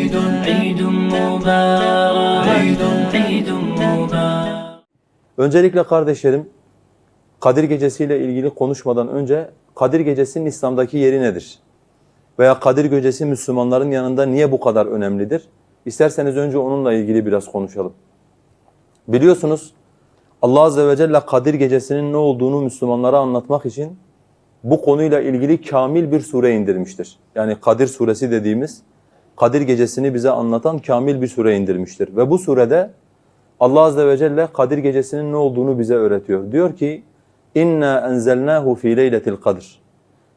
عيد عيد مبارك عيد عيد مبارك Öncelikle kardeşlerim, Kadir Gecesi ile ilgili konuşmadan önce Kadir Gecesi'nin İslam'daki yeri nedir? Veya Kadir Gecesi Müslümanların yanında niye bu kadar önemlidir? İsterseniz önce onunla ilgili biraz konuşalım. Biliyorsunuz Allah Azze ve Celle Kadir Gecesi'nin ne olduğunu Müslümanlara anlatmak için bu konuyla ilgili kamil bir sure indirmiştir. Yani Kadir suresi dediğimiz Kadir Gecesi'ni bize anlatan kamil bir sure indirmiştir. Ve bu surede Allah Azze ve Celle Kadir Gecesi'nin ne olduğunu bize öğretiyor. Diyor ki, İnna enzelnahu fi leyletil kadr.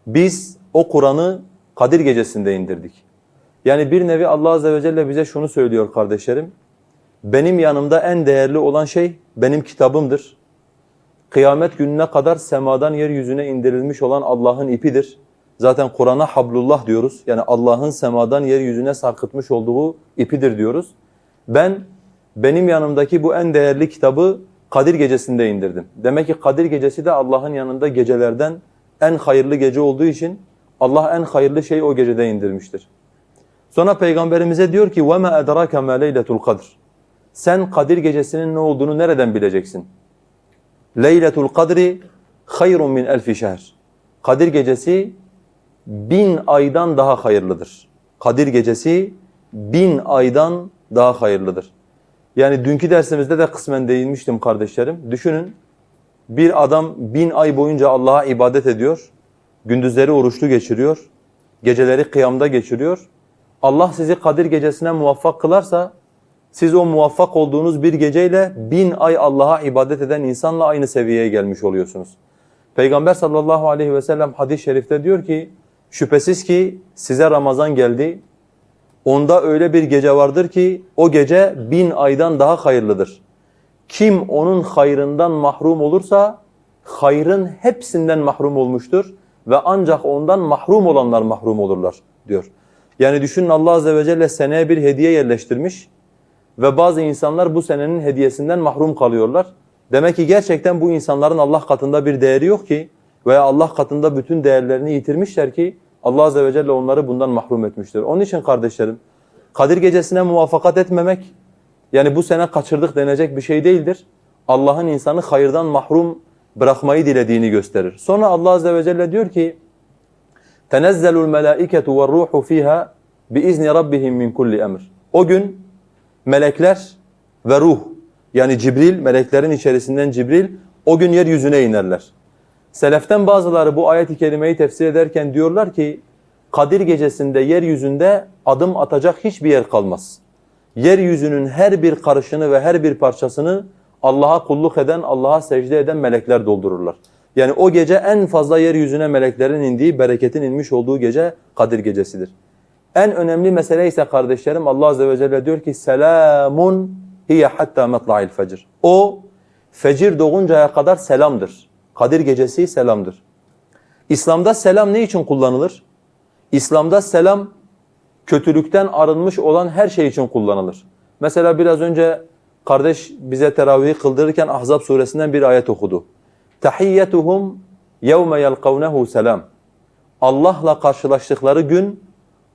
Biz o Kur'an'ı Kadir Gecesi'nde indirdik. Yani bir nevi Allah Azze ve Celle bize şunu söylüyor kardeşlerim. Benim yanımda en değerli olan şey benim kitabımdır. Kıyamet gününe kadar semadan yeryüzüne indirilmiş olan Allah'ın ipidir. Zaten Kur'an'a hablullah diyoruz. Yani Allah'ın semadan yeryüzüne sarkıtmış olduğu ipidir diyoruz. Ben benim yanımdaki bu en değerli kitabı Kadir Gecesi'nde indirdim. Demek ki Kadir Gecesi de Allah'ın yanında gecelerden en hayırlı gece olduğu için Allah en hayırlı şeyi o gecede indirmiştir. Sonra Peygamberimize diyor ki وَمَا اَدْرَاكَ مَا لَيْلَةُ الْقَدْرِ Sen Kadir Gecesi'nin ne olduğunu nereden bileceksin? Leyletul kadri hayrun min elfi şehr. Kadir gecesi bin aydan daha hayırlıdır. Kadir gecesi bin aydan daha hayırlıdır. Yani dünkü dersimizde de kısmen değinmiştim kardeşlerim. Düşünün bir adam bin ay boyunca Allah'a ibadet ediyor. Gündüzleri oruçlu geçiriyor. Geceleri kıyamda geçiriyor. Allah sizi Kadir gecesine muvaffak kılarsa siz o muvaffak olduğunuz bir geceyle bin ay Allah'a ibadet eden insanla aynı seviyeye gelmiş oluyorsunuz. Peygamber sallallahu aleyhi ve sellem hadis-i şerifte diyor ki, şüphesiz ki size Ramazan geldi, onda öyle bir gece vardır ki o gece bin aydan daha hayırlıdır. Kim onun hayrından mahrum olursa, hayrın hepsinden mahrum olmuştur ve ancak ondan mahrum olanlar mahrum olurlar diyor. Yani düşünün Allah azze ve celle seneye bir hediye yerleştirmiş, ve bazı insanlar bu senenin hediyesinden mahrum kalıyorlar. Demek ki gerçekten bu insanların Allah katında bir değeri yok ki veya Allah katında bütün değerlerini yitirmişler ki Allah Azze ve Celle onları bundan mahrum etmiştir. Onun için kardeşlerim Kadir Gecesi'ne muvaffakat etmemek yani bu sene kaçırdık denecek bir şey değildir. Allah'ın insanı hayırdan mahrum bırakmayı dilediğini gösterir. Sonra Allah Azze ve Celle diyor ki تَنَزَّلُ الْمَلَائِكَةُ وَالرُّوحُ ف۪يهَا بِاِذْنِ رَبِّهِمْ مِنْ كُلِّ اَمْرٍ O gün melekler ve ruh yani Cibril, meleklerin içerisinden Cibril o gün yeryüzüne inerler. Seleften bazıları bu ayet-i kerimeyi tefsir ederken diyorlar ki Kadir gecesinde yeryüzünde adım atacak hiçbir yer kalmaz. Yeryüzünün her bir karışını ve her bir parçasını Allah'a kulluk eden, Allah'a secde eden melekler doldururlar. Yani o gece en fazla yeryüzüne meleklerin indiği, bereketin inmiş olduğu gece Kadir gecesidir. En önemli mesele ise kardeşlerim Allah Azze ve Celle diyor ki selamun hiye hatta matla'il fecr. O fecir doğuncaya kadar selamdır. Kadir gecesi selamdır. İslam'da selam ne için kullanılır? İslam'da selam kötülükten arınmış olan her şey için kullanılır. Mesela biraz önce kardeş bize teravih kıldırırken Ahzab suresinden bir ayet okudu. Tahiyyetuhum yevme yelkavnehu selam. Allah'la karşılaştıkları gün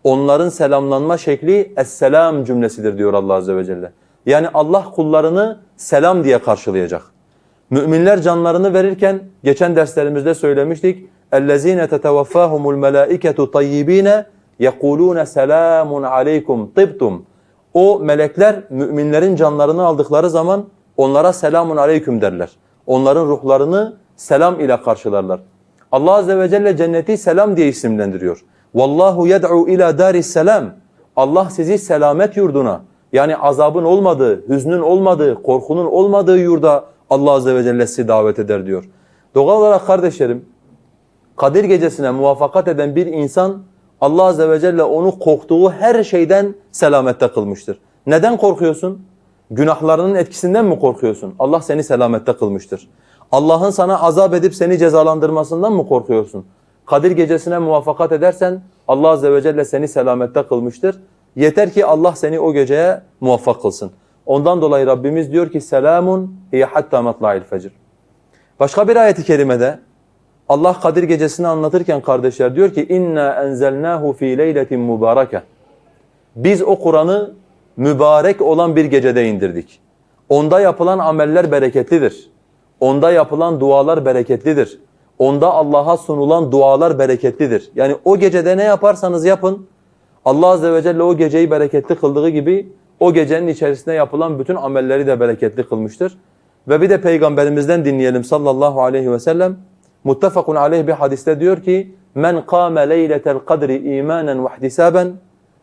onların selamlanma şekli Esselam cümlesidir diyor Allah Azze ve Celle. Yani Allah kullarını selam diye karşılayacak. Müminler canlarını verirken geçen derslerimizde söylemiştik. اَلَّذ۪ينَ تَتَوَفَّاهُمُ الْمَلَائِكَةُ طَيِّب۪ينَ يَقُولُونَ سَلَامٌ عَلَيْكُمْ طِبْتُمْ O melekler müminlerin canlarını aldıkları zaman onlara selamun aleyküm derler. Onların ruhlarını selam ile karşılarlar. Allah Azze ve Celle cenneti selam diye isimlendiriyor. Vallahu yed'u ila daris selam. Allah sizi selamet yurduna yani azabın olmadığı, hüznün olmadığı, korkunun olmadığı yurda Allah Azze ve Celle sizi davet eder diyor. Doğal olarak kardeşlerim Kadir gecesine muvaffakat eden bir insan Allah Azze ve Celle onu korktuğu her şeyden selamette kılmıştır. Neden korkuyorsun? Günahlarının etkisinden mi korkuyorsun? Allah seni selamette kılmıştır. Allah'ın sana azap edip seni cezalandırmasından mı korkuyorsun? Kadir gecesine muvaffakat edersen Allah Azze ve Celle seni selamette kılmıştır. Yeter ki Allah seni o geceye muvaffak kılsın. Ondan dolayı Rabbimiz diyor ki selamun hiye hatta matla'il fecr. Başka bir ayeti kerimede Allah Kadir gecesini anlatırken kardeşler diyor ki inna enzelnahu fi leyletin mubareke. Biz o Kur'an'ı mübarek olan bir gecede indirdik. Onda yapılan ameller bereketlidir. Onda yapılan dualar bereketlidir. Onda Allah'a sunulan dualar bereketlidir. Yani o gecede ne yaparsanız yapın, Allah Azze ve Celle o geceyi bereketli kıldığı gibi o gecenin içerisinde yapılan bütün amelleri de bereketli kılmıştır. Ve bir de Peygamberimizden dinleyelim sallallahu aleyhi ve sellem. Muttefakun aleyh bir hadiste diyor ki Men kâme leyletel kadri imanen ve ihtisaben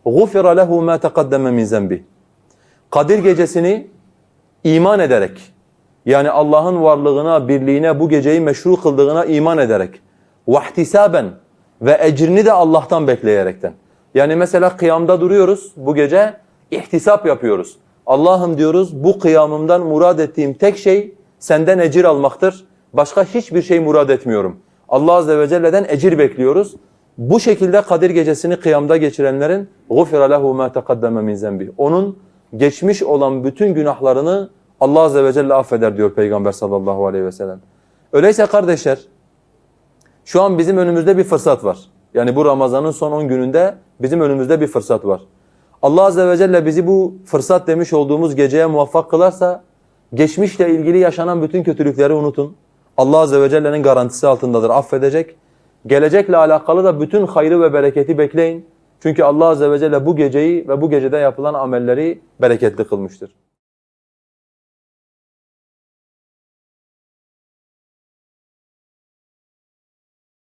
gufira lehu ma taqaddeme min zenbi. Kadir gecesini iman ederek yani Allah'ın varlığına, birliğine, bu geceyi meşru kıldığına iman ederek vahtisaben ve ecrini de Allah'tan bekleyerekten. Yani mesela kıyamda duruyoruz bu gece ihtisap yapıyoruz. Allah'ım diyoruz bu kıyamımdan murad ettiğim tek şey senden ecir almaktır. Başka hiçbir şey murad etmiyorum. Allah Azze ve Celle'den ecir bekliyoruz. Bu şekilde Kadir gecesini kıyamda geçirenlerin غُفِرَ لَهُ مَا تَقَدَّمَ مِنْ ذَنْبِ Onun geçmiş olan bütün günahlarını Allah Azze ve Celle affeder diyor Peygamber sallallahu aleyhi ve sellem. Öyleyse kardeşler şu an bizim önümüzde bir fırsat var. Yani bu Ramazan'ın son 10 gününde bizim önümüzde bir fırsat var. Allah Azze ve Celle bizi bu fırsat demiş olduğumuz geceye muvaffak kılarsa geçmişle ilgili yaşanan bütün kötülükleri unutun. Allah Azze ve Celle'nin garantisi altındadır, affedecek. Gelecekle alakalı da bütün hayrı ve bereketi bekleyin. Çünkü Allah Azze ve Celle bu geceyi ve bu gecede yapılan amelleri bereketli kılmıştır.